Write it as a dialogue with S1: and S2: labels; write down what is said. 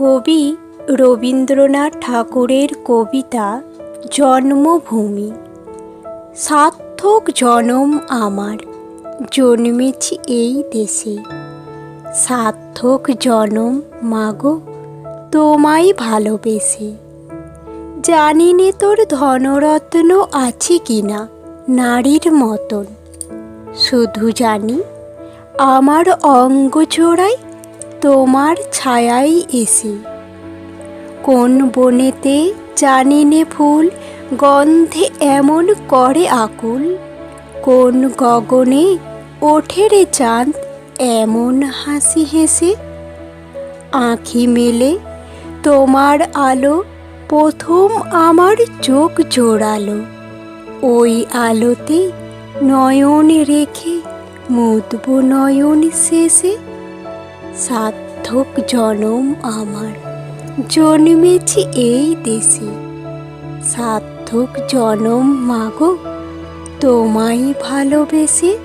S1: কবি রবীন্দ্রনাথ ঠাকুরের কবিতা জন্মভূমি। সার্থক জনম আমার, জন্মেছি এই দেশে। সার্থক জনম মাগো, তোমায় ভালোবেসে। জানি নে তোর ধনরত্ন আছে কিনা নারীর মতন। শুধু জানি আমার অঙ্গ জোড়ায় তোমার ছায়াই এসে। কোন বনেতে জানি নে ফুল, গন্ধে এমন করে আকুল? কোন গগনে ওঠে রে চাঁদ, এমন হাসি হেসে? আঁখি মেলে তোমার আলো, প্রথম আমার চোখ জোড়ালো। ওই আলোতে নয়ন রেখে মুদব নয়ন শেষে। সার্থক জনম আমার। জন্মেছি এই দেশে। সার্থক জনম মাগো। তোমায় ভালোবেসে